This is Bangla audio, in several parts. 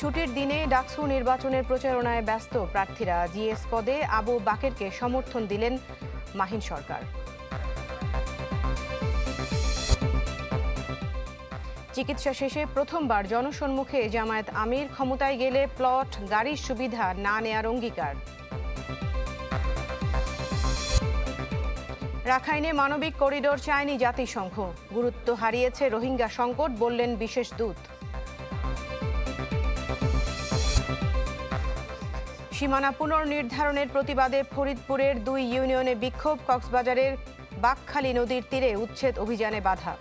ছুটির দিনে ডাকসু নির্বাচনের প্রচারণায় ব্যস্ত প্রার্থীরা জিএস পদে আবু বাকেরকে সমর্থন দিলেন মাহিন সরকার। চিকিৎসা শেষে প্রথমবার জনসম্মুখে জামায়াত আমির ক্ষমতায় গেলে প্লট, গাড়ির সুবিধা না নেয়ার অঙ্গীকার। রাখাইনে মানবিক করিডোর চায়নি জাতিসংঘ। গুরুত্ব হারিয়েছে রোহিঙ্গা সংকট বললেন বিশেষ দূত। সীমানা পুনর্নির্ধারণের প্রতিবাদে ফরিদপুরের দুই ইউনিয়নে বিক্ষোভ, কক্সবাজারের বাকখালী নদীর তীরে উচ্ছেদ অভিযানে বাধা।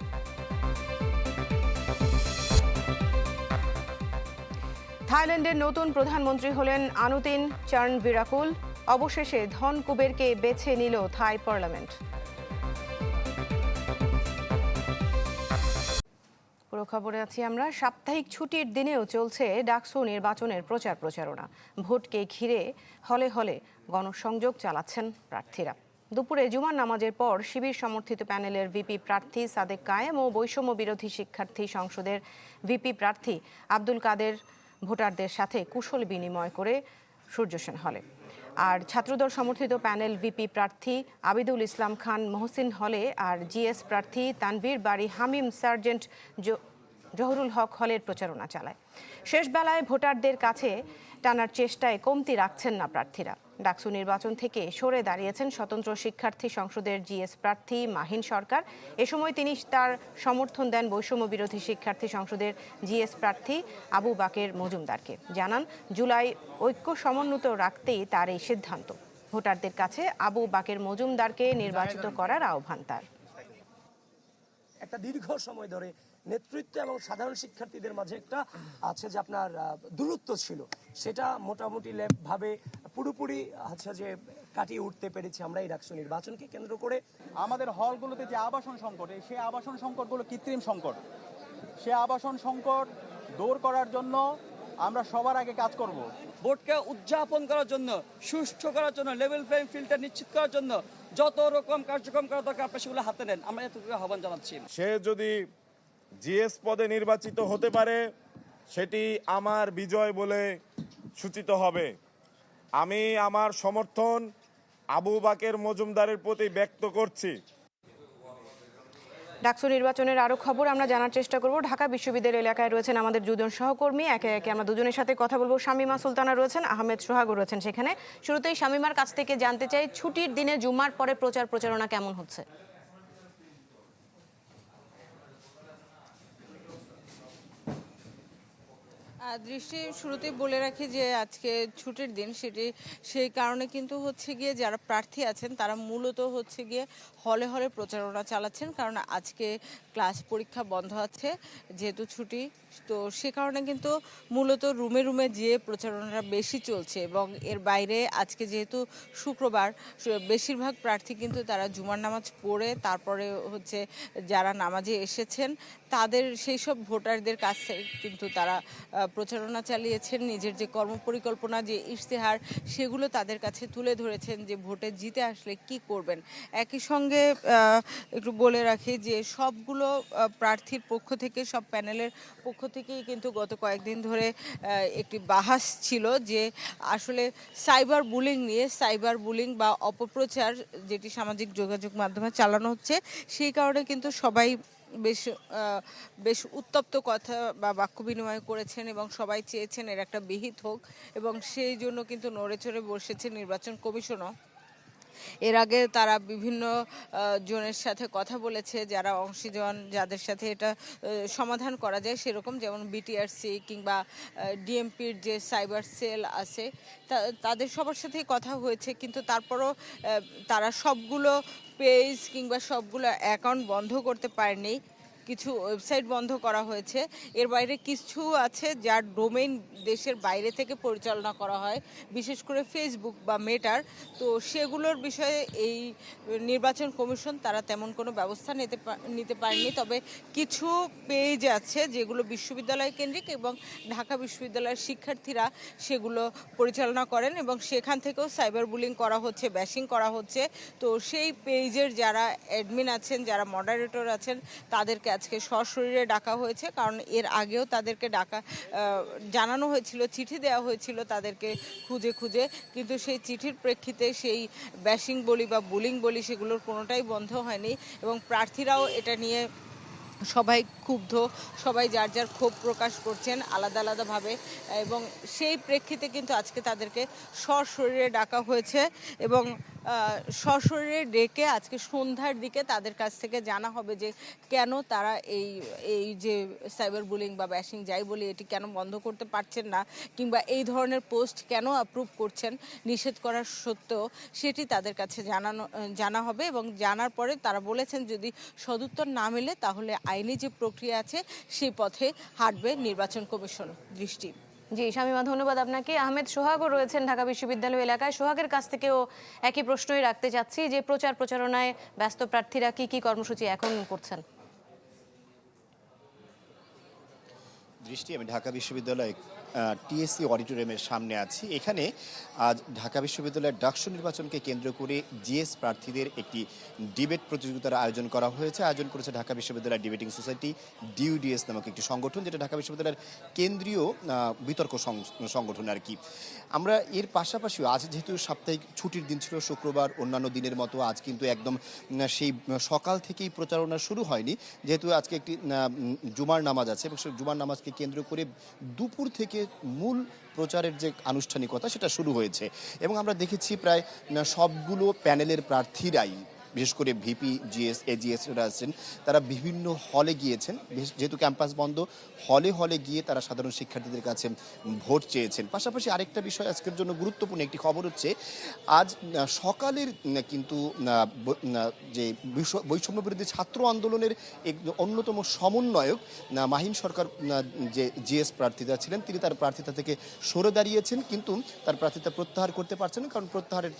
থাইল্যান্ডের নতুন প্রধানমন্ত্রী হলেন আনুতিন চার্ন বিরাকুল অবশেষে ধনকুবেরকে বেছে নিল থাই পার্লামেন্ট। পুরো খবরে আছি আমরা। সাপ্তাহিক ছুটির দিনেও চলছে ডাকসু নির্বাচনের প্রচার প্রচারণা। ভোটকে ঘিরে হলে হলে গণসংযোগ চালাচ্ছেন প্রার্থীরা। দুপুরে জুমার নামাজের পর শিবির সমর্থিত প্যানেলের ভিপি প্রার্থী সাদেক কায়েম ও বৈষম্য বিরোধী শিক্ষার্থী সংসদের ভিপি প্রার্থী আব্দুল কাদের ভোটারদের সাথে কুশল বিনিময় করে সূর্যসেন হলে। আর ছাত্রদল সমর্থিত প্যানেল ভিপি প্রার্থী আবিদুল ইসলাম খান মহসিন হলে আর জিএস প্রার্থী তানভীর বাড়ি হামিম সার্জেন্ট জহুরুল হক হলের প্রচারণা চালায়। শেষ বেলায় ভোটারদের কাছে টানার চেষ্টায় কমতি রাখছেন না প্রার্থীরা। ডাকসু নির্বাচন থেকে সরে দাঁড়িয়েছেন স্বতন্ত্র শিক্ষার্থী সংসদের জিএস প্রার্থী মাহিন সরকার। এ সময় তিনি তার সমর্থন দেন বৈষম্য বিরোধী শিক্ষার্থী সংসদের জিএস প্রার্থী আবু বাকের মজুমদারকে। জানান, জুলাই ঐক্য সমন্বিত রাখতেই তার এই সিদ্ধান্ত। ভোটারদের কাছে আবু বাকের মজুমদারকে নির্বাচিত করার আহ্বান তার। একটা দীর্ঘ সময় ধরে নেতৃত্ব এবং সাধারণ শিক্ষার্থীদের মাঝে একটা আছে যে আপনার দূরত্ব ছিল। সেটা মোটামুটি ভাবে পুরোপুরি আছে যে কাটিয়ে উঠতে পেরেছি আমরা এই ডাকসু নির্বাচনকে কেন্দ্র করে। আমাদের হলগুলোতে যে আবাসন সংকট এই সেই আবাসন সংকটগুলো কৃত্রিম সংকট। সে আবাসন সংকট দূর করার জন্য আমরা সবার আগে কাজ করব। ভোটকে উদযাপন করার জন্য সুষ্ঠু করার জন্য লেভেল প্লেইং ফিল্ডটা নিশ্চিত করার জন্য যত রকম কার্যক্রম করা দরকার আপনার সেগুলো হাতে নেন। আমরা এতটুকু আহ্বান জানাচ্ছি। সে যদি জিএস পদে নির্বাচিত হতে পারে, সেটি আমার বিজয় বলে সূচিত হবে। আমি আমার সমর্থন আবু বাকের মজুমদারের প্রতি ব্যক্ত করছি। ডাকসু নির্বাচনের আরও খবর আমরা জানার চেষ্টা করব। ঢাকা বিশ্ববিদ্যালয় এলাকায় রয়েছেন আমাদের দুজন সহকর্মী। একে একে আমরা দুজনের সাথে কথা বলব। শামিমা সুলতানা রয়েছেন, আহমেদ সোহাগও রয়েছেন সেখানে। শুরুতেই শামিমার কাছ থেকে জানতে চাই, ছুটির দিনে জুমার পরে প্রচার প্রচারণা কেমন হচ্ছে? দৃষ্টি শুরুতে বলে রাখি যে আজকে ছুটির দিন সেটি, সেই কারণে কিন্তু হচ্ছে গিয়ে যারা প্রার্থী আছেন তারা মূলত হচ্ছে গিয়ে হলে হলে প্রচারণা চালাচ্ছেন, কারণ আজকে ক্লাস পরীক্ষা বন্ধ আছে, যেহেতু ছুটি। তো সে কারণে কিন্তু মূলত রুমে রুমে যেয়ে প্রচারণাটা বেশি চলছে এবং এর বাইরে আজকে যেহেতু শুক্রবার বেশিরভাগ প্রার্থী কিন্তু তারা জুমার নামাজ পড়ে, তারপরে হচ্ছে যারা নামাজে এসেছেন, তাদের সেই সব ভোটারদের কাছ থেকে কিন্তু তারা প্রচারণা চালিয়েছেন, নিজের যে কর্মপরিকল্পনা, যে ইশতেহার, সেগুলো তাদের কাছে তুলে ধরেছেন যে ভোটে জিতে আসলে কি করবেন। একই সঙ্গে একটু বলে রাখি যে সবগুলো প্রার্থীর পক্ষ থেকে, সব প্যানেলের পক্ষ থেকেই কিন্তু গত কয়েকদিন ধরে একটি বাহাস ছিল যে আসলে সাইবার বুলিং নিয়ে, সাইবার বুলিং বা অপপ্রচার যেটি সামাজিক যোগাযোগ মাধ্যমে চালানো হচ্ছে, সেই কারণে কিন্তু সবাই বেশ বেশ উত্তপ্ত কথা বা বাক্য বিনিময় করেছেন এবং সবাই চেয়েছেন এর একটা বিহিত হোক এবং সেই জন্য কিন্তু নড়ে চড়ে বসেছে নির্বাচন কমিশনও। এর আগে তারা বিভিন্ন জনের সাথে কথা বলেছে, যারা অংশীজন, যাদের সাথে এটা সমাধান করা যায় সেরকম, যেমন বিটিআরসি কিংবা ডিএমপির যে সাইবার সেল আছে তাদের সবার সাথেই কথা হয়েছে, কিন্তু তারপরও তারা সবগুলো পেজ কিংবা সবগুলো অ্যাকাউন্ট বন্ধ করতে পারেনি। কিছু ওয়েবসাইট বন্ধ করা হয়েছে। এর বাইরে কিছু আছে যার ডোমেইন দেশের বাইরে থেকে পরিচালনা করা হয়, বিশেষ করে ফেসবুক বা মেটার তো সেগুলোর বিষয়ে এই নির্বাচন কমিশন তারা তেমন কোনো ব্যবস্থা নিতে নিতে পারেনি। তবে কিছু পেজ আছে যেগুলো বিশ্ববিদ্যালয় কেন্দ্রিক এবং ঢাকা বিশ্ববিদ্যালয়ের শিক্ষার্থীরা সেগুলো পরিচালনা করেন এবং সেখান থেকেও সাইবার বুলিং করা হচ্ছে, ব্যাশিং করা হচ্ছে। তো সেই পেজের যারা অ্যাডমিন আছেন, যারা মডারেটর আছেন, তাদেরকে আজকে সশরীরে ডাকা হয়েছে, কারণ এর আগেও তাদেরকে ডাকা জানানো হয়েছিল, চিঠি দেওয়া হয়েছিল তাদেরকে খুঁজে খুঁজে, কিন্তু সেই চিঠির প্রেক্ষিতে সেই ব্যাশিং বলি বা বুলিং বলি সেগুলোর কোনোটাই বন্ধ হয়নি এবং প্রার্থীরাও এটা নিয়ে সবাই ক্ষুব্ধ, সবাই যার যার ক্ষোভ প্রকাশ করছেন আলাদা আলাদাভাবে এবং সেই প্রেক্ষিতে কিন্তু আজকে তাদেরকে সশরীরে ডাকা হয়েছে এবং সশরীরে ডেকে আজকে সন্ধ্যার দিকে তাদের কাছ থেকে জানা হবে যে কেন তারা এই এই যে সাইবার বুলিং বা ব্যাশিং যাই বলি, এটি কেন বন্ধ করতে পারছেন না কিংবা এই ধরনের পোস্ট কেন অ্যাপ্রুভ করছেন নিষেধ করার সত্ত্বেও সেটি তাদের কাছে জানানো, জানা হবে এবং জানার পরে তারা বলেছেন যদি সদুত্তর না মেলে তাহলে আইনি যে প্রক্রিয়া আছে সেই পথে হাঁটবে নির্বাচন কমিশন দৃষ্টি। জি শামিমা ধন্যবাদ আপনাকে। আহমেদ সোহাগও রয়েছেন ঢাকা বিশ্ববিদ্যালয় এলাকায়। সোহাগের কাছ থেকেও একই প্রশ্নই রাখতে চাচ্ছি, যে প্রচার প্রচারণায় ব্যস্ত প্রার্থীরা কি কি কর্মসূচি এখন করছেন? দৃষ্টি, আমি ঢাকা বিশ্ববিদ্যালয় টিএসসি অডিটোরিয়ামের সামনে আছি। এখানে আজ ঢাকা বিশ্ববিদ্যালয়ের ডাকসু নির্বাচনকে কেন্দ্র করে জিএস প্রার্থীদের একটি ডিবেট প্রতিযোগিতার আয়োজন করা হয়েছে। আয়োজন করেছে ঢাকা বিশ্ববিদ্যালয় ডিবেটিং সোসাইটি ডিউডিএস নামক একটি সংগঠন, যেটা ঢাকা বিশ্ববিদ্যালয়ের কেন্দ্রীয় বিতর্ক সংগঠন আর কি। আমরা এর পাশাপাশিও আজ যেহেতু সাপ্তাহিক ছুটির দিন ছিল, শুক্রবার অন্যান্য দিনের মতো আজ কিন্তু একদম সেই, সকাল থেকেই প্রচারণা শুরু হয়নি। যেহেতু আজকে একটি জুমার নামাজ আছে এবং সেই জুমার নামাজকে কেন্দ্র করে দুপুর থেকে মূল প্রচারের যে আনুষ্ঠানিকতা সেটা শুরু হয়েছে। এবং আমরা দেখেছি প্রায় সবগুলো প্যানেলের প্রার্থীরাই বিশেষ করে ভিপি জিএস এজিএসরা আছেন, তারা বিভিন্ন হলে গিয়েছেন। যেহেতু ক্যাম্পাস বন্ধ হলে হলে গিয়ে তারা সাধারণ শিক্ষার্থীদের কাছে ভোট চেয়েছেন। পাশাপাশি আরেকটা বিষয় আজকের জন্য গুরুত্বপূর্ণ একটি খবর হচ্ছে, আজ সকালের কিন্তু যে বৈষ- বৈষম্য বিরোধী ছাত্র আন্দোলনের এক অন্যতম সমন্বয়ক মাহিন সরকার যে জিএস প্রার্থীতা ছিলেন, তিনি তার প্রার্থিতা থেকে সরে দাঁড়িয়েছেন, কিন্তু তার প্রার্থিতা প্রত্যাহার করতে পারছেন কারণ প্রত্যাহারের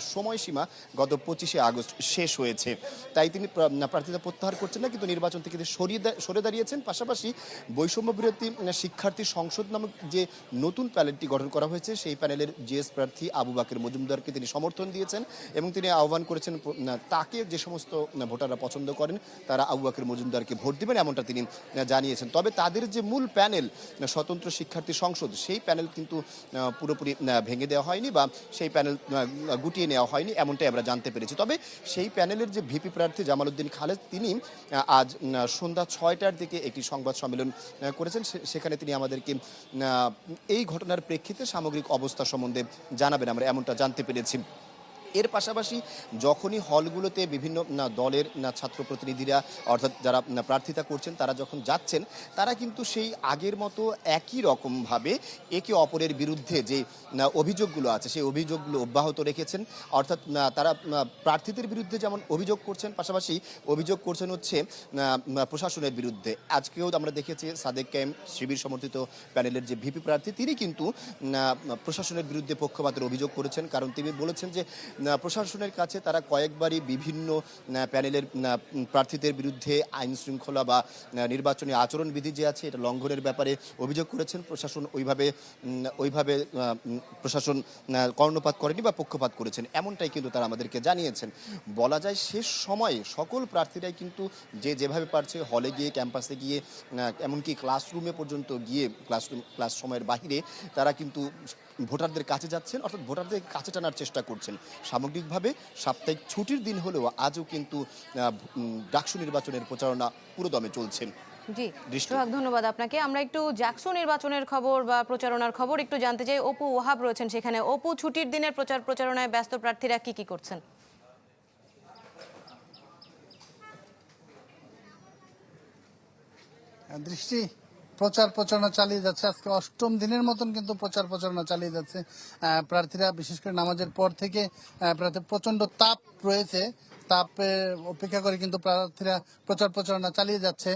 সময়সীমা গত পঁচিশে আগস্ট শেষ হয়েছে। তাই তিনি প্রার্থিতা প্রত্যাহার করছেন না, কিন্তু নির্বাচন থেকে সরিয়ে সরে দাঁড়িয়েছেন। পাশাপাশি বৈষম্য বিরোধী শিক্ষার্থী সংসদ নামক যে নতুন প্যানেলটি গঠন করা হয়েছে, সেই প্যানেলের জিএস প্রার্থী আবু বাকের মজুমদারকে তিনি সমর্থন দিয়েছেন এবং তিনি আহ্বান করেছেন তাকে যে সমস্ত ভোটাররা পছন্দ করেন, তারা আবু বাকের মজুমদারকে ভোট দেবেন এমনটা তিনি জানিয়েছেন। তবে তাদের যে মূল প্যানেল স্বতন্ত্র শিক্ষার্থী সংসদ, সেই প্যানেল কিন্তু পুরোপুরি ভেঙে দেওয়া হয়নি বা সেই প্যানেল গুটিয়ে নেওয়া হয়নি, এমনটাই আমরা জানতে পেরেছি। তবে সেই প্যানেলের যে ভিপি প্রার্থী জামালউদ্দিন খালেদ, তিনি আজ সন্ধ্যা ছয়টার দিকে একটি সংবাদ সম্মেলন করেছেন। সেখানে তিনি আমাদেরকে এই ঘটনার প্রেক্ষিতে সামগ্রিক অবস্থা সম্বন্ধে জানাবেন। আমরা এমনটা জানতে পেরেছি। এর পাশাপাশি যখনই হলগুলোতে বিভিন্ন দলের না, ছাত্র প্রতিনিধিরা অর্থাৎ যারা প্রার্থিতা করছেন তারা যখন যাচ্ছেন তারা কিন্তু সেই আগের মতো একই রকমভাবে একে অপরের বিরুদ্ধে যে অভিযোগগুলো আছে সেই অভিযোগগুলো অব্যাহত রেখেছেন। অর্থাৎ তারা প্রার্থীদের বিরুদ্ধে যেমন অভিযোগ করছেন পাশাপাশি অভিযোগ করছেন হচ্ছে প্রশাসনের বিরুদ্ধে। আজকেও আমরা দেখেছি সাদেক ক্যাম্প শিবির সমর্থিত প্যানেলের যে ভিপি প্রার্থী তিনি কিন্তু প্রশাসনের বিরুদ্ধে পক্ষপাতের অভিযোগ করেছেন। কারণ তিনি বলেছেন যে প্রশাসনের কাছে তারা কয়েকবারই বিভিন্ন প্যানেলের প্রার্থীদের বিরুদ্ধে আইন শৃঙ্খলা বা নির্বাচনী আচরণবিধি যে আছে, এটা লঙ্ঘনের ব্যাপারে অভিযোগ করেছেন। প্রশাসন ওইভাবে ওইভাবে প্রশাসন কর্ণপাত করেনি বা পক্ষপাত করেছেন, এমনটাই কিন্তু তারা আমাদেরকে জানিয়েছেন। বলা যায় শেষ সময়ে সকল প্রার্থীরাই কিন্তু যে যেভাবে পারছে হলে গিয়ে, ক্যাম্পাসে গিয়ে এমনকি ক্লাসরুমে পর্যন্ত গিয়ে, ক্লাসরুম, ক্লাস সময়ের বাহিরে তারা কিন্তু ভোটারদের কাছে যাচ্ছেন অর্থাৎ ভোটারদের কাছে টানার চেষ্টা করছেন। সামগ্রিকভাবে সাপ্তাহিক ছুটির দিন হলেও আজও কিন্তু ডাকসু নির্বাচনের প্রচারণা পুরোদমে চলছে। জি দৃষ্টি। সোহাগ ধন্যবাদ আপনাকে। আমরা একটু জাকসু নির্বাচনের খবর বা প্রচারণার খবর একটু জানতে চাই। অপু ওহাব রয়েছেন সেখানে। অপু ছুটির দিনের প্রচার প্রচারণায় ব্যস্ত প্রার্থীরা কি কি করছেন? দৃষ্টি প্রচার প্রচারণা চালিয়ে যাচ্ছে। আজকে অষ্টম দিনের মতন কিন্তু প্রচার প্রচারণা চালিয়ে যাচ্ছে। প্রার্থীরা বিশেষ করে নামাজের পর থেকে প্রার্থী প্রচণ্ড তাপ রয়েছে। তাপের অপেক্ষা করে কিন্তু প্রার্থীরা প্রচার প্রচারণা চালিয়ে যাচ্ছে।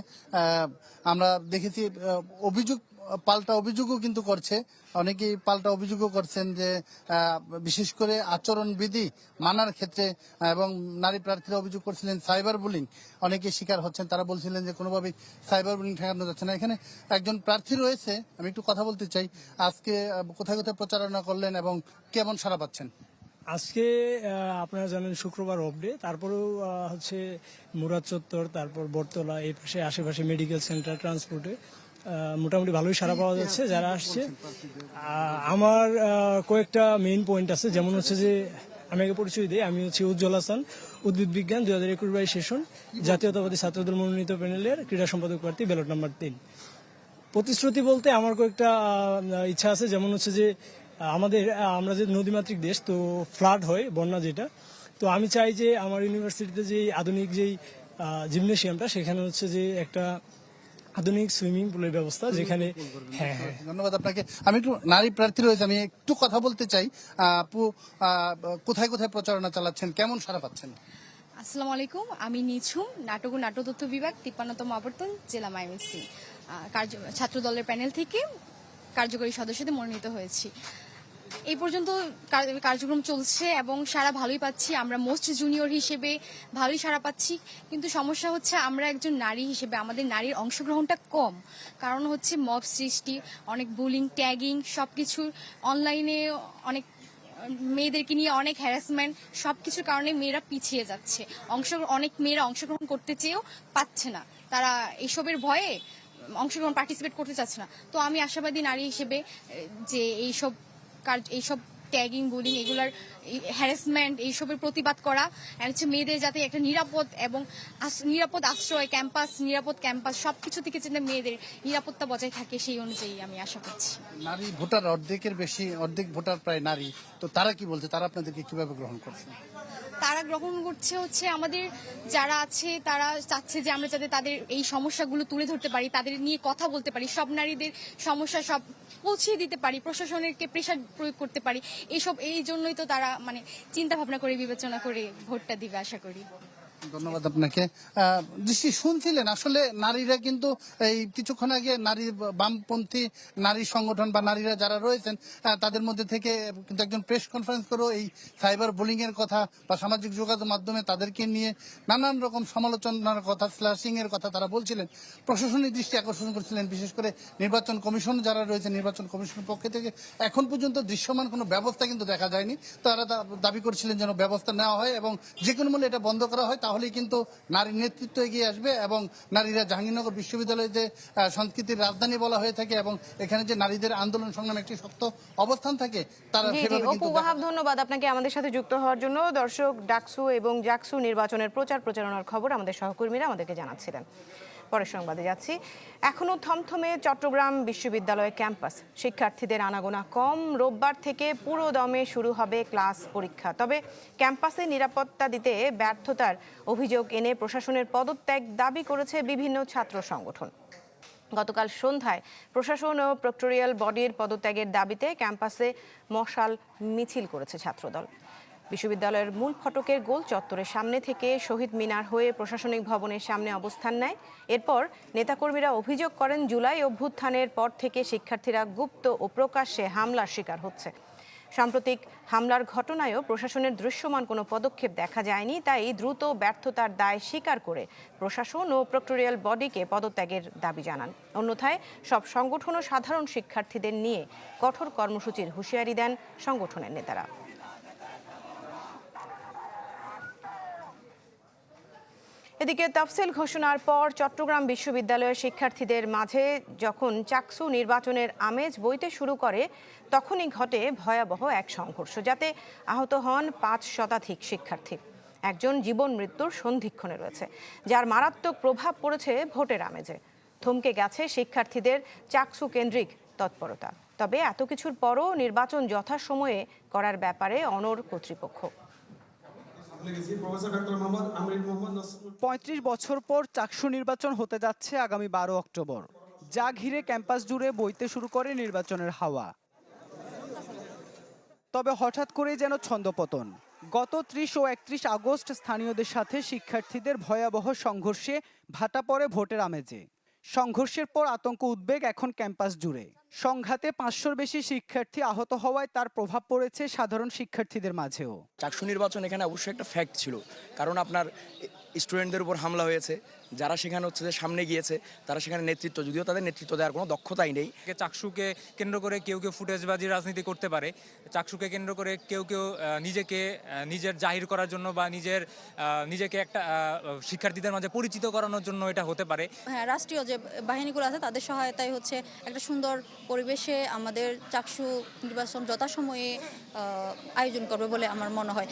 আমরা দেখেছি অভিযোগ পাল্টা অভিযোগও কিন্তু করছে। অনেকেই পাল্টা অভিযোগও করছেন যে বিশেষ করে আচরণবিধি মানার ক্ষেত্রে এবং নারী প্রার্থীরা অভিযোগ করছিলেন সাইবার বুলিং। অনেকে শিকার হচ্ছেন, তারা বলছিলেন যে কোনোভাবেই সাইবার বুলিং ঠেকানো যাচ্ছে না। এখানে একজন প্রার্থী রয়েছে, আমি একটু কথা বলতে চাই। আজকে কোথায় কোথায় প্রচারণা করলেন এবং কেমন সারা পাচ্ছেন? আজকে আপনারা জানেন শুক্রবার অফ ডে তারপরেও হচ্ছে মুরাদ চত্বর, তারপর বটতলা, এই পাশে আশেপাশে মেডিকেল সেন্টার ট্রান্সপোর্টে মোটামুটি ভালোই সারা পাওয়া যাচ্ছে, যারা আসছে। আমার কয়েকটা মেইন পয়েন্ট আছে, যেমন হচ্ছে যে আমি আগে পরিচয় দিই, আমি হচ্ছে উজ্জ্বল হাসান, উদ্ভিদ বিজ্ঞান, দুই হাজার একুশ বাইশ সেশন, জাতীয়তাবাদী ছাত্রদল মনোনীত প্যানেলের ক্রীড়া সম্পাদক প্রার্থী, ব্যালট নাম্বার তিন। প্রতিশ্রুতি বলতে আমার কয়েকটা ইচ্ছা আছে, যেমন হচ্ছে যে আমাদের আমরা যে নদীমাতৃক দেশ, তো ফ্লাড হয়, বন্যা যেটা। তো আমি চাই যে আমার ইউনিভার্সিটিতে যে আধুনিক যেই জিমনেশিয়ামটা, সেখানে হচ্ছে যে একটা আধুনিক সুইমিং পুলের ব্যবস্থা যেখানে হ্যাঁ হ্যাঁ। ধন্যবাদ আপনাকে। আমি একটু নারী প্রার্থী রয়েছে আমি একটু কথা বলতে চাই। আপু আহ, কোথায় কোথায় প্রচারণা চালাচ্ছেন? কেমন সারা পাচ্ছেন? আসসালামু আলাইকুম আমি নিঝুম নাটক ও নাট্য তথ্য বিভাগ তিপ্পান্নতম আবর্তন জেলা মাইমেসি ছাত্র দলের প্যানেল থেকে কার্যকরী সদস্যদের মনোনীত হয়েছি। এই পর্যন্ত কার্যক্রম চলছে এবং সারা ভালোই পাচ্ছি। আমরা মোস্ট জুনিয়র হিসেবে ভালোই সারা পাচ্ছি। কিন্তু সমস্যা হচ্ছে আমরা একজন নারী হিসেবে, আমাদের নারীর অংশগ্রহণটা কম। কারণ হচ্ছে মব সৃষ্টি, অনেক বুলিং ট্যাগিং সবকিছু অনলাইনে অনেক মেয়েদেরকে নিয়ে অনেক হ্যারাসমেন্ট সব কিছুর কারণে মেয়েরা পিছিয়ে যাচ্ছে। অংশ অনেক মেয়েরা অংশগ্রহণ করতে চেয়েও পাচ্ছে না। তারা এসবের ভয়ে অংশগ্রহণ পার্টিসিপেট করতে চাচ্ছে না। তো আমি আশাবাদী নারী হিসেবে যে এইসব কাজ এইসব ট্যাগিং বুলিং এগুলার হ্যারাসমেন্ট এইসবের প্রতিবাদ করা হচ্ছে মেয়েদের যাতে একটা নিরাপদ এবং নিরাপদ আশ্রয় ক্যাম্পাস নিরাপদ ক্যাম্পাস সবকিছু থেকে যেন মেয়েদের নিরাপত্তা বজায় থাকে সেই অনুযায়ী আমি আশা করছি। নারী ভোটার অর্ধেকের বেশি, অর্ধেক ভোটার প্রায় নারী। তো তারা কি বলছে? তারা আপনাদেরকে কীভাবে গ্রহণ করছে? তারা গ্রহণ করছে হচ্ছে আমাদের যারা আছে, তারা চাচ্ছে যে আমরা যাতে তাদের এই সমস্যাগুলো তুলে ধরতে পারি, তাদের নিয়ে কথা বলতে পারি, সব নারীদের সমস্যা সব পৌঁছিয়ে দিতে পারি, প্রশাসনেরকে প্রেশার প্রয়োগ করতে পারি। এইসব, এই জন্যই তো তারা মানে চিন্তা ভাবনা করে, বিবেচনা করে ভোটটা দিবে, আশা করি। ধন্যবাদ আপনাকে। দৃষ্টি শুনছিলেন, আসলে নারীরা কিন্তু এই কিছুক্ষণ আগে নারী বামপন্থী নারী সংগঠন বা নারীরা যারা রয়েছেন তাদের মধ্যে থেকে কিন্তু একজন প্রেস কনফারেন্স করেও এই সাইবার বুলিং এর কথা বা সামাজিক যোগাযোগ মাধ্যমে তাদেরকে নিয়ে নানান রকম সমালোচনার কথা স্ল্যাশিং এর কথা তারা বলছিলেন। প্রশাসনিক দৃষ্টি আকর্ষণ করছিলেন, বিশেষ করে নির্বাচন কমিশন যারা রয়েছে, নির্বাচন কমিশনের পক্ষ থেকে। এখন পর্যন্ত দৃশ্যমান কোনো ব্যবস্থা কিন্তু দেখা যায়নি। তারা দাবি করছিলেন যেন ব্যবস্থা নেওয়া হয় এবং যে কোনো মূল্যে এটা বন্ধ করা হয় তাহলেই কিন্তু নারীর নেতৃত্ব এগিয়ে আসবে এবং নারীরা জাহাঙ্গীরনগর বিশ্ববিদ্যালয়ে যে সংস্কৃতির রাজধানী বলা হয়ে থাকে এবং এখানে যে নারীদের আন্দোলন সংগ্রামে একটি শক্ত অবস্থান থাকে তারা অপু ওয়াহাব ধন্যবাদ আপনাকে আমাদের সাথে যুক্ত হওয়ার জন্য। দর্শক ডাকসু এবং জাকসু নির্বাচনের প্রচার প্রচারণার খবর আমাদের সহকর্মীরা আমাদেরকে জানাচ্ছিলেন। পরের সংবাদে যাচ্ছি। এখনও থমথমে চট্টগ্রাম বিশ্ববিদ্যালয় ক্যাম্পাস। শিক্ষার্থীদের আনাগোনা কম। রোববার থেকে পুরো দমে শুরু হবে ক্লাস পরীক্ষা। তবে ক্যাম্পাসে নিরাপত্তা দিতে ব্যর্থতার অভিযোগ এনে প্রশাসনের পদত্যাগ দাবি করেছে বিভিন্ন ছাত্র সংগঠন। গতকাল সন্ধ্যায় প্রশাসন ও প্রক্টোরিয়াল বডির পদত্যাগের দাবিতে ক্যাম্পাসে মশাল মিছিল করেছে ছাত্রদল। বিশ্ববিদ্যালয়ের মূল ফটকের গোল চত্বরের সামনে থেকে শহীদ মিনার হয়ে প্রশাসনিক ভবনের সামনে অবস্থান নেয়। এরপর নেতাকর্মীরা অভিযোগ করেন, জুলাই অভ্যুত্থানের পর থেকে শিক্ষার্থীরা গুপ্ত ও প্রকাশ্যে হামলার শিকার হচ্ছে। সাম্প্রতিক হামলার ঘটনায়ও প্রশাসনের দৃশ্যমান কোনো পদক্ষেপ দেখা যায়নি, তাই দ্রুত ব্যর্থতার দায় স্বীকার করে প্রশাসন ও প্রক্টোরিয়াল বডিকে পদত্যাগের দাবি জানান। অন্যথায় সব সংগঠন ও সাধারণ শিক্ষার্থীদের নিয়ে কঠোর কর্মসূচির হুঁশিয়ারি দেন সংগঠনের নেতারা। এদিকে তাফসিল ঘোষণার পর চট্টগ্রাম বিশ্ববিদ্যালয়ের শিক্ষার্থীদের মাঝে যখন চাকসু নির্বাচনের আমেজ বইতে শুরু করে, তখনই ঘটে ভয়াবহ এক সংঘর্ষ, যাতে আহত হন পাঁচ শতাধিক শিক্ষার্থী। একজন জীবন মৃত্যুর সন্ধিক্ষণে রয়েছে, যার মারাত্মক প্রভাব পড়েছে ভোটের আমেজে। থমকে গেছে শিক্ষার্থীদের চাকসু কেন্দ্রিক তৎপরতা। তবে এত কিছুর পরও নির্বাচন যথাসময়ে করার ব্যাপারে অনর কর্তৃপক্ষ। পঁয়ত্রিশ বছর পর চাকসু নির্বাচন হতে যাচ্ছে আগামী বারো অক্টোবর। যা ঘিরে ক্যাম্পাস জুড়ে বইতে শুরু করে নির্বাচনের হাওয়া। তবে হঠাৎ করেই যেন ছন্দপতন। গত ত্রিশ ও একত্রিশ আগস্ট স্থানীয়দের সাথে শিক্ষার্থীদের ভয়াবহ সংঘর্ষে ভাটা পড়ে ভোটের আমেজে। সংঘর্ষের পর আতঙ্ক উদ্বেগ এখন ক্যাম্পাস জুড়ে। সংঘাতে পাঁচশোর বেশি শিক্ষার্থী আহত হওয়ায় তার প্রভাব পড়েছে সাধারণ শিক্ষার্থীদের মাঝেও। চাকসু নির্বাচন এখানে অবশ্যই একটা ফ্যাক্ট ছিল। কারণ আপনার স্টুডেন্টদের উপর হামলা হয়েছে যারা সেখানে হচ্ছে যে সামনে গিয়েছে তারা সেখানে নেতৃত্ব যদিও তাদের নেতৃত্ব দেওয়ার কোনো দক্ষতাই নেই। চাকসুকে কেন্দ্র করে কেউ কেউ ফুটেজবাজি রাজনীতি করতে পারে চাকসুকে কেন্দ্র করে কেউ কেউ নিজেকে নিজের জাহির করার জন্য বা নিজের নিজেকে একটা শিক্ষার্থীদের মাঝে পরিচিত করানোর জন্য এটা হতে পারে। হ্যাঁ রাষ্ট্রীয় যে বাহিনীগুলো আছে তাদের সহায়তায় হচ্ছে একটা সুন্দর পরিবেশে আমাদের চাকসু নির্বাচন যথাসময়ে আয়োজন করবে বলে আমার মনে হয়।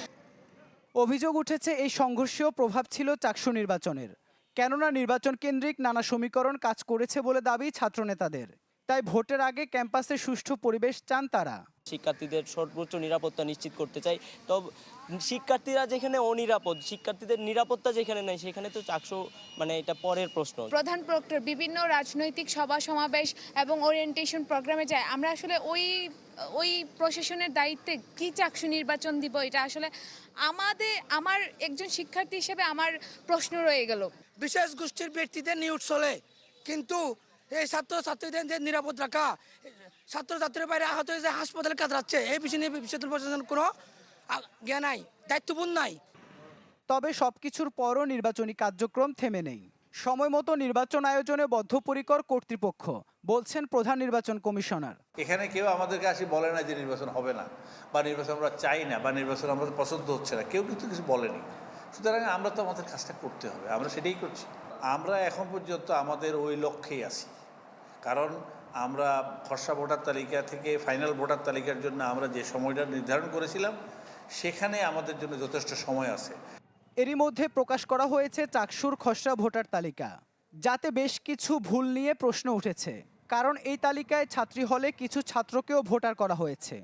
অভিযোগ উঠেছে এই সংঘর্ষেও প্রভাব ছিল চাকসু নির্বাচনের। কেননা নির্বাচন কেন্দ্রিক নানা সমীকরণ কাজ করেছে বলে দাবি ছাত্রনেতাদের। তাই ভোটের আগে ক্যাম্পাসে সুষ্ঠু পরিবেশ চান তারা। শিক্ষার্থীদের সর্বোচ্চ নিরাপত্তা নিশ্চিত করতে চাই। তো শিক্ষার্থীরা যেখানে অনিরাপদ শিক্ষার্থীদের নিরাপত্তা যেখানে নেই সেখানে তো চাকসু মানে এটা পরের প্রশ্ন। প্রধান প্রক্টর বিভিন্ন রাজনৈতিক সভা সমাবেশ এবং ওরিয়েন্টেশন প্রোগ্রামে যায়। আমরা আসলে ওই ওই প্রশাসনের দায়িত্বে কি চাকসু নির্বাচন দিব এটা আসলে আমাদের আমার একজন শিক্ষার্থী হিসেবে আমার প্রশ্ন রয়ে গেল। বিশেষ গোষ্ঠীর ব্যক্তিদের নিউজ চলে কিন্তু এই ছাত্র ছাত্রীদের যে নিরাপদ রাখা ছাত্র ছাত্রীর বাইরে আহত হয়ে যে হাসপাতালে কাতরাচ্ছে এই বিষয় নিয়ে বিশ্ববিদ্যালয় প্রশাসন কোনো জ্ঞান নাই দায়িত্ববোধ নাই। তবে সবকিছুর পরও নির্বাচনী কার্যক্রম থেমে নেই। সময় মতো নির্বাচন আয়োজনে বদ্ধপরিকর কর্তৃপক্ষ বলছেন প্রধান নির্বাচন কমিশনার। এখানে কেউ আমাদেরকে আসি বলে না যে নির্বাচন হবে না বা নির্বাচন আমরা চাই না বা নির্বাচন আমাদের পছন্দ হচ্ছে না কেউ কিন্তু কিছু বলেনি। সুতরাং আমরা তো আমাদের কাজটা করতে হবে আমরা সেটাই করছি। আমরা এখন পর্যন্ত আমাদের ওই লক্ষ্যেই আছি। কারণ আমরা খসড়া ভোটার তালিকা থেকে ফাইনাল ভোটার তালিকার জন্য আমরা যে সময়টা নির্ধারণ করেছিলাম সেখানে আমাদের জন্য যথেষ্ট সময় আছে। এরই মধ্যে প্রকাশ করা হয়েছে চাকসুর খসড়া ভোটার তালিকা যাতে বেশ কিছু ভুল নিয়ে প্রশ্ন উঠেছে। কারণ এই তালিকায় ছাত্রী হলে কিছু ছাত্রকেও ভোটার করা হয়েছে।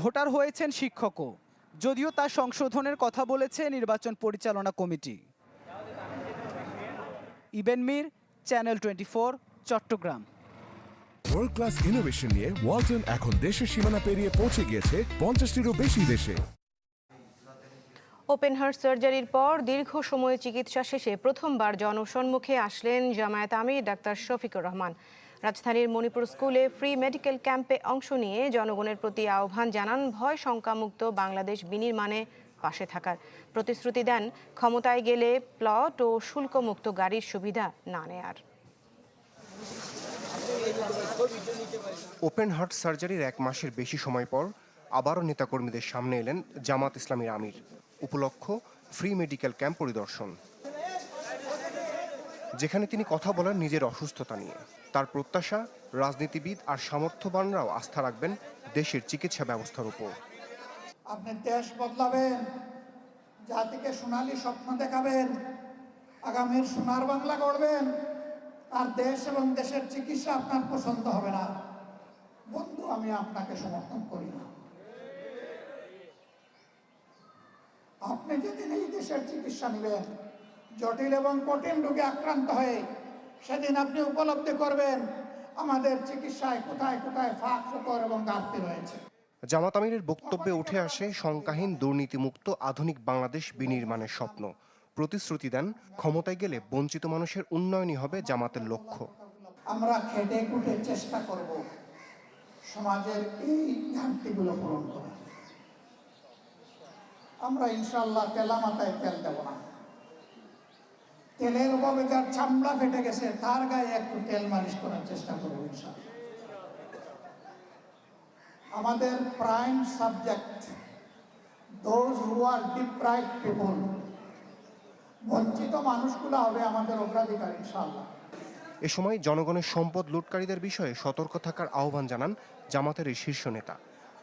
ভোটার হয়েছেন শিক্ষকও। যদিও তা সংশোধনের কথা বলেছে নির্বাচন পরিচালনা committee. Ebne Mir channel twenty Chattogram. World class innovation নিয়ে ওয়ালটন এখন দেশের সীমানা পেরিয়ে পৌঁছে গিয়েছে পঞ্চাশটিরও বেশি দেশে। ওপেন হার্ট সার্জারির পর দীর্ঘ সময় চিকিৎসা শেষে প্রথমবার জনসম্মুখে আসলেন জামায়াত আমির ডাক্তার শফিকুর রহমান। রাজধানীর মণিপুর স্কুলে ফ্রি মেডিকেল ক্যাম্পে অংশ নিয়ে জনগণের প্রতি আহ্বান জানান ভয় শঙ্কামুক্ত বাংলাদেশ বিনির্মাণে পাশে থাকার। প্রতিশ্রুতি দেন, ক্ষমতায় গেলে প্লট ও শুল্কমুক্ত গাড়ির সুবিধা না নেয়ার। ওপেন হার্ট সার্জারির এক মাসের বেশি সময় পর আবারও নেতাকর্মীদের সামনে এলেন জামাত ইসলামীর আমির। উপলক্ষ, ফ্রি মেডিকেল ক্যাম্প পরিদর্শন। যেখানে তিনি কথা বলেন নিজের অসুস্থতা নিয়ে। তার প্রত্যাশা, রাজনীতিবিদ আর সামর্থ্যবানরাও আস্থা রাখবেন দেশের চিকিৎসা ব্যবস্থার উপর। আপনি দেশ বদলাবেন, জাতিকে সোনালী স্বপ্ন দেখাবেন, আগামীর সোনার বাংলা গড়বেন, আর দেশ এবং দেশের চিকিৎসা আপনার পছন্দ হবে না। বন্ধু, আমি আপনাকে সমর্থন করি না। আপনি যেদিন এই দেশের চিকিৎসা নেবেন, জটিল এবং কঠিন রোগে আক্রান্ত হয়ে সেদিন আপনি উপলব্ধি করবেন আমাদের চিকিৎসায় কোথায় কোথায় ফাঁক ফোকর এবং ঘাটতি রয়েছে। জামাত আমিরের বক্তব্যে উঠে আসে শঙ্কাহীন দুর্নীতিমুক্ত আধুনিক বাংলাদেশ বিনির্মাণের স্বপ্ন। প্রতিশ্রুতি দেন ক্ষমতায় গেলে বঞ্চিত মানুষের উন্নয়নই হবে জামাতের লক্ষ্য। আমরা খেটে খুঁটে চেষ্টা করব সমাজের এই ঘাটতিগুলো পূরণ করার। আমরা ইনশাল্লাহ তেলা মাথায় তেল দেব না। তেলের অভাবে যার চামড়া ফেটে গেছে, তার গায়ে একটু তেল মালিশ করার চেষ্টা করব আমাদের prime subject those who are deprive people বঞ্চিত মানুষগুলো হবে আমাদের অগ্রাধিকার ইনশাল্লাহ এ সময় জনগণের সম্পদ লুটকারীদের বিষয়ে সতর্ক থাকার আহ্বান জানান জামাতের এই শীর্ষ নেতা।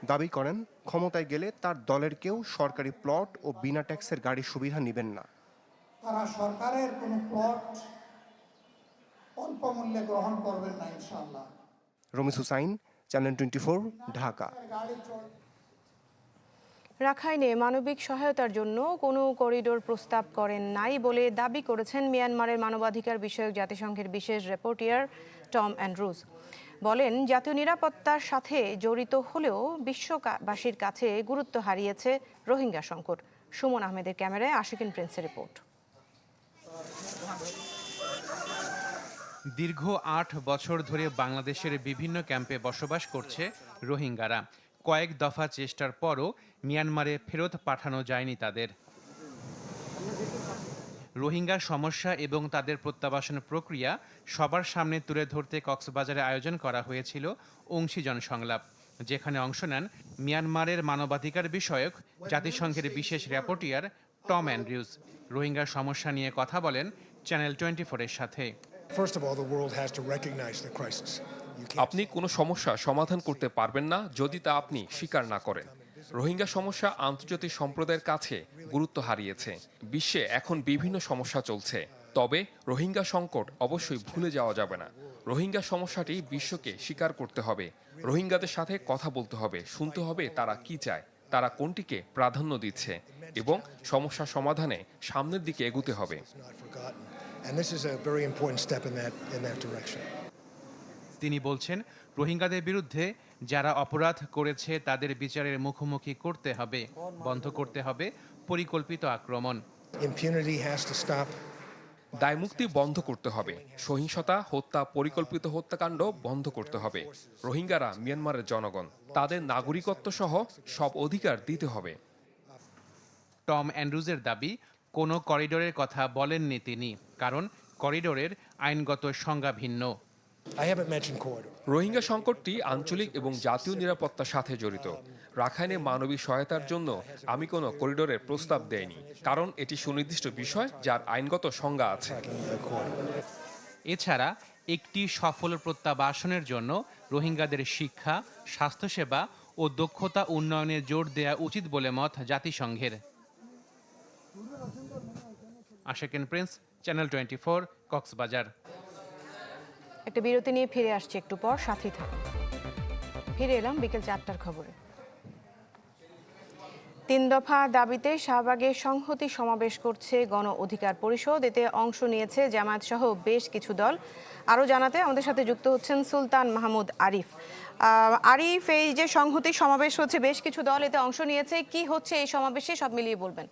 দাবি করেন, ক্ষমতায় গেলে তার দলের কেউ সরকারি প্লট ও বিনা ট্যাক্সের গাড়ির সুবিধা নেবেন না। তারা সরকারের কোনো প্লট অল্প মূল্যে গ্রহণ করবেন না ইনশাল্লাহ রমিস হুসাইন চ্যানেল টোয়েন্টি ঢাকা। রাখাইনে মানবিক সহায়তার জন্য কোনো করিডোর প্রস্তাব করেন নাই বলে দাবি করেছেন মিয়ানমারের মানবাধিকার বিষয়ক জাতিসংঘের বিশেষ রেপোর্টিয়ার টম অ্যান্ড্রুজ। বলেন জাতীয় নিরাপত্তার সাথে জড়িত হলেও বিশ্ববাসীর কাছে গুরুত্ব হারিয়েছে রোহিঙ্গা সংকট। সুমন আহমেদের ক্যামেরায় আশিকিন প্রিন্সের রিপোর্ট। দীর্ঘ আট বছর ধরে বাংলাদেশের বিভিন্ন ক্যাম্পে বসবাস করছে রোহিঙ্গারা। কয়েক দফা চেষ্টার পরও মিয়ানমারে ফেরত পাঠানো যায়নি তাদের। রোহিঙ্গার সমস্যা এবং তাদের প্রত্যাবাসন প্রক্রিয়া সবার সামনে তুলে ধরতে কক্সবাজারে আয়োজন করা হয়েছিল অংশীজন সংলাপ যেখানে অংশ নেন মিয়ানমারের মানবাধিকার বিষয়ক জাতিসংঘের বিশেষ র্যাপোর্টিয়ার টম অ্যান্ড্রিউস। রোহিঙ্গার সমস্যা নিয়ে কথা বলেন চ্যানেল টোয়েন্টি ফোরের সাথে। আপনি কোনো সমস্যা সমাধান করতে পারবেন না যদি তা আপনি স্বীকার না করেন। রোহিঙ্গা সমস্যা আন্তর্জাতিক সম্প্রদায়ের কাছে গুরুত্ব হারিয়েছে। বিশ্বে এখন বিভিন্ন সমস্যা চলছে। তবে রোহিঙ্গা সংকট অবশ্যই ভুলে যাওয়া যাবে না। রোহিঙ্গা সমস্যাটি বিশ্বকে স্বীকার করতে হবে। রোহিঙ্গাদের সাথে কথা বলতে হবে শুনতে হবে তারা কি চায়। তারা কোনটিকে প্রাধান্য দিচ্ছে এবং সমস্যা সমাধানে সামনের দিকে এগুতে হবে. তিনি বলছেন রোহিঙ্গাদের বিরুদ্ধে যারা অপরাধ করেছে তাদের বিচারের মুখোমুখি করতে হবে বন্ধ করতে হবে পরিকল্পিত আক্রমণ Impunity has to stop. দায়মুক্তি বন্ধ করতে হবে। সহিংসতা হত্যা পরিকল্পিত হত্যাকাণ্ড বন্ধ করতে হবে। রোহিঙ্গারা মিয়ানমারের জনগণ। তাদের নাগরিকত্ব সহ সব অধিকার দিতে হবে। টম অ্যান্ড্রুজের দাবি কোনো করিডোরের কথা বলেননি তিনি কারণ করিডোরের আইনগত সংজ্ঞা ভিন্ন. রোহিঙ্গা সংকটটি আঞ্চলিক এবং জাতীয় নিরাপত্তার সাথে জড়িত। রাখাইনে মানবিক সহায়তার জন্য আমি কোনো করিডোরের প্রস্তাব দেইনি কারণ এটি সুনির্দিষ্ট বিষয় যার আইনগত সংজ্ঞা আছে। এছাড়া একটি সফল প্রত্যাবাসনের জন্য রোহিঙ্গাদের শিক্ষা স্বাস্থ্যসেবা ও দক্ষতা উন্নয়নে জোর দেওয়া উচিত বলে মত জাতিসংঘের। Ashekin Prince channel twenty four Cox's Bazar. একটা বিরতি নিয়ে ফিরে আসছি একটু পর সাথেই থাকুন। ফিরে এলাম বিকেল চারটার খবরে। তিন দফা দাবিতে শাহবাগে সংহতি সমাবেশ করছে গণ অধিকার পরিষদ। এতে অংশ নিয়েছে জামায়াত সহ বেশ কিছু দল। আরও জানাতে আমাদের সাথে যুক্ত হচ্ছেন সুলতান মাহমুদ আরিফ। আরিফ, এই যে সংহতি সমাবেশ হচ্ছে, বেশ কিছু দল এতে অংশ নিয়েছে। কি হচ্ছে এই সমাবেশে? সব মিলিয়ে বলবেন।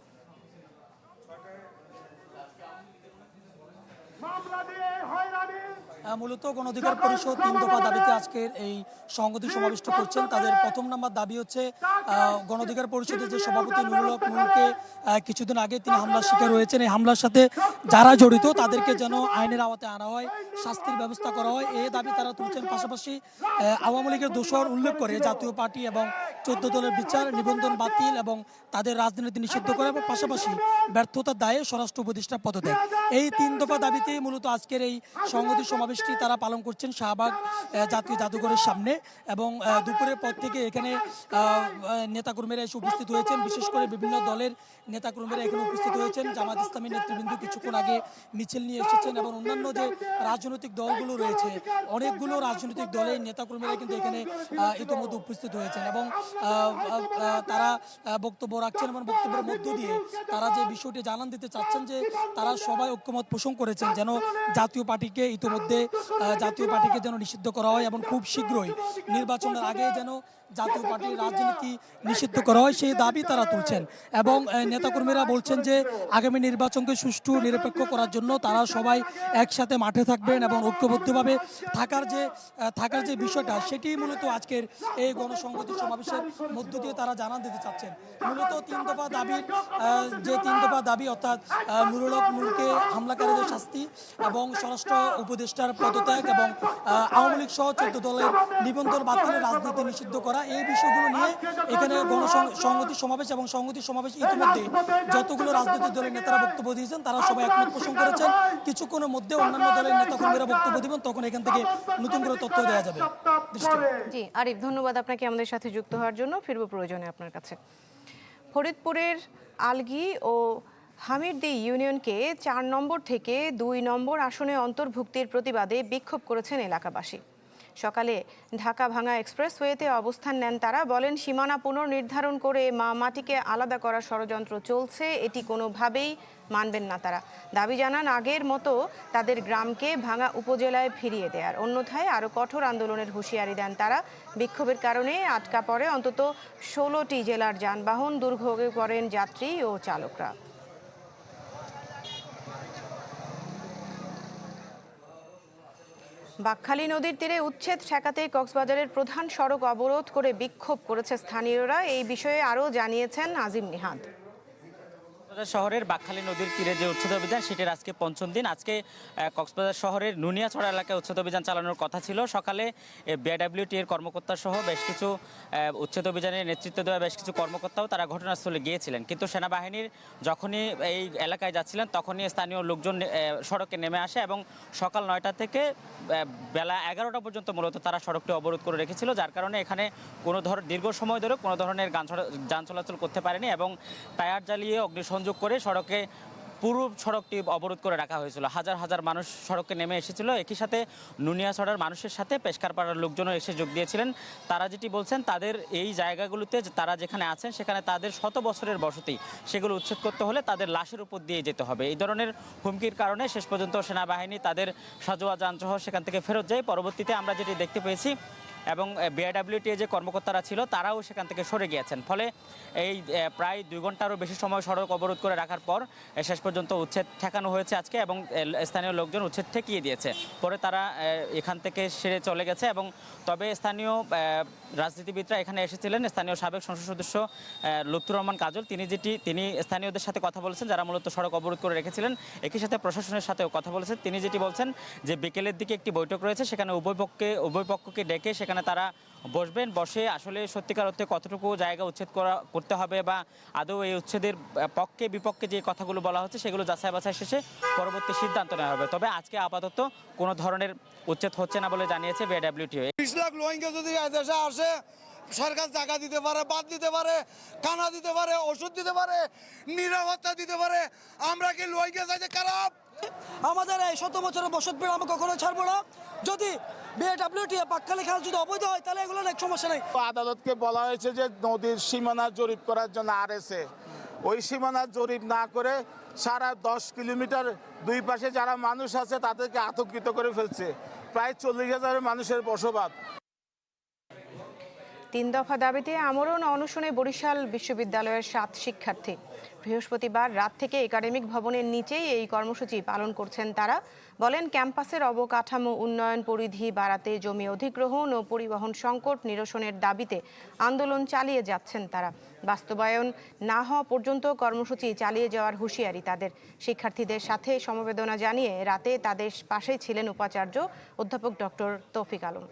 মূলত গণঅধিকার পরিষদ তিন দফা দাবিতে আজকের এই সংগতি সমাবিষ্ট করছেন। তাদের প্রথম নাম্বার দাবি হচ্ছে আহ, গণঅধিকার পরিষদের যে সভাপতি নুরুল হক নুরুলকে কিছুদিন আগে তিনি হামলার শিকার হয়েছেন। এই হামলার সাথে যারা জড়িত তাদেরকে যেন আইনের আওতায় আনা হয় শাস্তির ব্যবস্থা করা হয়। এই দাবি তারা তুলছেন। পাশাপাশি আওয়ামী লীগের দোষর উল্লেখ করে জাতীয় পার্টি এবং চোদ্দ দলের বিচার নিবন্ধন বাতিল এবং তাদের রাজনীতি নিষিদ্ধ করা এবং পাশাপাশি ব্যর্থতার দায়ে স্বরাষ্ট্র উপদেষ্টা পদত্যাগ। এই তিন দফা দাবিতেই মূলত আজকের এই সংগতি সমাবেশটি তারা পালন করছেন শাহবাগ জাতীয় জাদুঘরের সামনে এবং দুপুরের পর থেকে এখানে নেতাকর্মীরা এসে উপস্থিত হয়েছেন। বিশেষ করে বিভিন্ন দলের নেতাকর্মীরা এখানে উপস্থিত হয়েছেন। জামাত ইসলামী নেতৃবৃন্দ কিছুক্ষণ আগে মিছিল নিয়ে এসেছেন এবং অন্যান্য যে রাজনৈতিক দলগুলো রয়েছে, অনেকগুলো রাজনৈতিক দলের নেতাকর্মীরা কিন্তু এখানে ইতিমধ্যে উপস্থিত হয়েছেন এবং তারা বক্তব্য রাখছেন এবং বক্তব্যের মধ্য দিয়ে তারা যে বিষয়টি জানান দিতে চাচ্ছেন যে তারা সবাই ঐক্যমত পোষণ করেছেন যেন জাতীয় পার্টিকে ইতিমধ্যে জাতীয় পার্টিকে যেন নিষিদ্ধ করা হয় এবং খুব শীঘ্রই নির্বাচনের আগে যেন জাতীয় পার্টির রাজনীতি নিষিদ্ধ করা হয় সেই দাবি তারা তুলছেন। এবং নেতাকর্মীরা বলছেন যে আগামী নির্বাচনকে সুষ্ঠু নিরপেক্ষ করার জন্য তারা সবাই একসাথে মাঠে থাকবেন এবং ঐক্যবদ্ধভাবে থাকার যে থাকার যে বিষয়টা সেটি মূলত আজকের এই গণসংহতি সমাবেশের মধ্য দিয়ে তারা জানান দিতে চাচ্ছেন। মূলত তিন দফা দাবির যে তিন দফা দাবি অর্থাৎ আহ, নুরুল হক নুরকে হামলাকারীদের শাস্তি এবং স্বরাষ্ট্র উপদেষ্টার পদত্যাগ এবং আওয়ামী লীগ সহ চোদ্দ দলের নিবন্ধন বাতিলের রাজনীতি নিষিদ্ধ করা এই বিষয়গুলো নিয়ে এখানে গণসংহতি সমাবেশ এবং সংহতি সমাবেশ ইতিমধ্যে যতগুলো রাজনৈতিক দলের নেতারা বক্তব্য দিয়েছেন তারা সবাই একমত পোষণ করেছেন। কিছুক্ষণের মধ্যে অন্যান্য দলের নেতাকর্মীরা বক্তব্য দিবেন তখন এখান থেকে নতুন করে তথ্য দেওয়া যাবে। জি আরিফ ধন্যবাদ আপনাকে আমাদের সাথে যুক্ত হওয়ার জন্য। ফিরব প্রয়োজনে আপনার কাছে। ফরিদপুরের আলগি ও হামিরদি ইউনিয়নকে চার নম্বর থেকে দুই নম্বর আসনে অন্তর্ভুক্তির প্রতিবাদে বিক্ষোভ করেছেন এলাকাবাসী। সকালে ঢাকা ভাঙা এক্সপ্রেসওয়েতে অবস্থান নেন তারা। বলেন, সীমানা পুনর্নির্ধারণ করে মা মাটিকে আলাদা করার ষড়যন্ত্র চলছে, এটি কোনোভাবেই মানবেন না তারা। দাবি জানান, আগের মতো তাদের গ্রামকে ভাঙা উপজেলায় ফিরিয়ে দেয়ার। অন্যথায় আরও কঠোর আন্দোলনের হুঁশিয়ারি দেন তারা। বিক্ষোভের কারণে আটকা পড়ে অন্তত ষোলোটি জেলার যানবাহন, দুর্ভোগে পড়েন যাত্রী ও চালকরা। বাকখালী নদীর তীরে উচ্ছেদ ঠেকাতে কক্সবাজারের প্রধান সড়ক অবরোধ করে বিক্ষোভ করেছে স্থানীয়রা। এই বিষয়ে আরও জানিয়েছেন আজিম নিহাদ। কক্সবাজার শহরের বাকখালী নদীর তীরে যে উচ্ছেদ অভিযান, সেটির আজকে পঞ্চম দিন। আজকে কক্সবাজার শহরের নুনিয়াছড়া এলাকায় উচ্ছেদ অভিযান চালানোর কথা ছিল। সকালে বিআইডব্লিউটি এর কর্মকর্তা সহ বেশ কিছু উচ্ছেদ অভিযানের নেতৃত্ব দেওয়া বেশ কিছু কর্মকর্তাও তারা ঘটনাস্থলে গিয়েছিলেন। কিন্তু সেনাবাহিনীর যখনই এই এলাকায় যাচ্ছিলেন, তখনই স্থানীয় লোকজন সড়কে নেমে আসে এবং সকাল নয়টা থেকে বেলা এগারোটা পর্যন্ত মূলত তারা সড়কটি অবরোধ করে রেখেছিল, যার কারণে এখানে কোনো ধর, দীর্ঘ সময় ধরে কোনো ধরনের গান যান চলাচল করতে পারেনি এবং টায়ার জ্বালিয়ে অগ্নিসংযোগ করে সড়কে পুরো সড়কটি অবরোধ করে রাখা হয়েছিল। হাজার হাজার মানুষ সড়কে নেমে এসেছিল। একই সাথে নুনিয়াছড়ার মানুষের সাথে পেশকার পাড়ার লোকজনও এসে যোগ দিয়েছিলেন। তারা যেটি বলছেন, তাদের এই জায়গাগুলোতে তারা যেখানে আছেন, সেখানে তাদের শত বছরের বসতি, সেগুলো উচ্ছেদ করতে হলে তাদের লাশের উপর দিয়ে যেতে হবে। এই ধরনের হুমকির কারণে শেষ পর্যন্ত সেনাবাহিনী তাদের সাজোয়া যানসহ সেখান থেকে ফেরত যায়। পরবর্তীতে আমরা যেটি দেখতে পেয়েছি এবং বিআইডব্লিউটি যে কর্মকর্তারা ছিল, তারাও সেখান থেকে সরে গিয়েছেন। ফলে এই প্রায় দুই ঘন্টারও বেশি সময় সড়ক অবরোধ করে রাখার পর শেষ পর্যন্ত উচ্ছেদ ঠেকানো হয়েছে আজকে এবং স্থানীয় লোকজন উচ্ছেদ ঠেকিয়ে দিয়েছে। পরে তারা এখান থেকে সেরে চলে গেছে এবং তবে স্থানীয় রাজনীতিবিদরা এখানে এসেছিলেন। স্থানীয় সাবেক সংসদ সদস্য লুৎফুর রহমান কাজল, তিনি যেটি, তিনি স্থানীয়দের সাথে কথা বলেছেন, যারা মূলত সড়ক অবরোধ করে রেখেছিলেন, একই সাথে প্রশাসনের সাথেও কথা বলেছেন। তিনি যেটি বলছেন যে, বিকেলের দিকে একটি বৈঠক রয়েছে, সেখানে উভয় পক্ষে, উভয় পক্ষকে ডেকে সেখানে তারা বসবেন বসে আসলে সত্যিকার অর্থে কতটুকু জায়গা উচ্ছেদ করা করতে হবে বা আদৌ এই উচ্ছেদের পক্ষে বিপক্ষে যে কথাগুলো বলা হচ্ছে সেগুলো যাচাই বাছাই শেষে পরবর্তী সিদ্ধান্ত নেওয়া হবে। তবে আজকে আপাতত কোনো ধরনের উচ্ছেদ হচ্ছে না বলে জানিয়েছে বিআইডব্লিউটিও বিশ লাখ রোহিঙ্গা যদি দেশে আসে সরকার জায়গা দিতে পারে বাদ দিতে পারে খানা দিতে পারে ওষুধ দিতে পারে নিরাপত্তা দিতে পারে আমরা কি রোহিঙ্গা চাইতে খারাপ? আমাদের এই শত বছরের বসত আমরা কখনো ছাড়বো না। যদি বিএডব্লিউটি পাকখালি খাল যদি অবৈধ হয়, তাহলে এগুলো অনেক সমস্যা নেই। আদালতকে বলা হয়েছে যে নদীর সীমানা জরিপ করার জন্য আরএসএ ওই সীমানা জরিপ না করে সারা দশ কিলোমিটার দুই পাশে যারা মানুষ আছে, তাদেরকে আতঙ্কিত করে ফেলছে। প্রায় চল্লিশ হাজার মানুষের বসবাস। তিন দফা দাবিতে আমরণ অনশনে বরিশাল বিশ্ববিদ্যালয়ের সাত শিক্ষার্থী। বৃহস্পতিবার রাত থেকে একাডেমিক ভবনের নিচেই এই কর্মসূচি পালন করছেন তারা। বলেন, ক্যাম্পাসের অবকাঠামো, উন্নয়ন পরিধি বাড়াতে, জমি অধিগ্রহণ ও পরিবহন সংকট নিরসনের দাবিতে আন্দোলন চালিয়ে যাচ্ছেন তারা। বাস্তবায়ন না হওয়া পর্যন্ত কর্মসূচি চালিয়ে যাওয়ার হুঁশিয়ারি তাদের। শিক্ষার্থীদের সাথে সমবেদনা জানিয়ে রাতে তাদের পাশেই ছিলেন উপাচার্য অধ্যাপক ডক্টর তৌফিক আলম।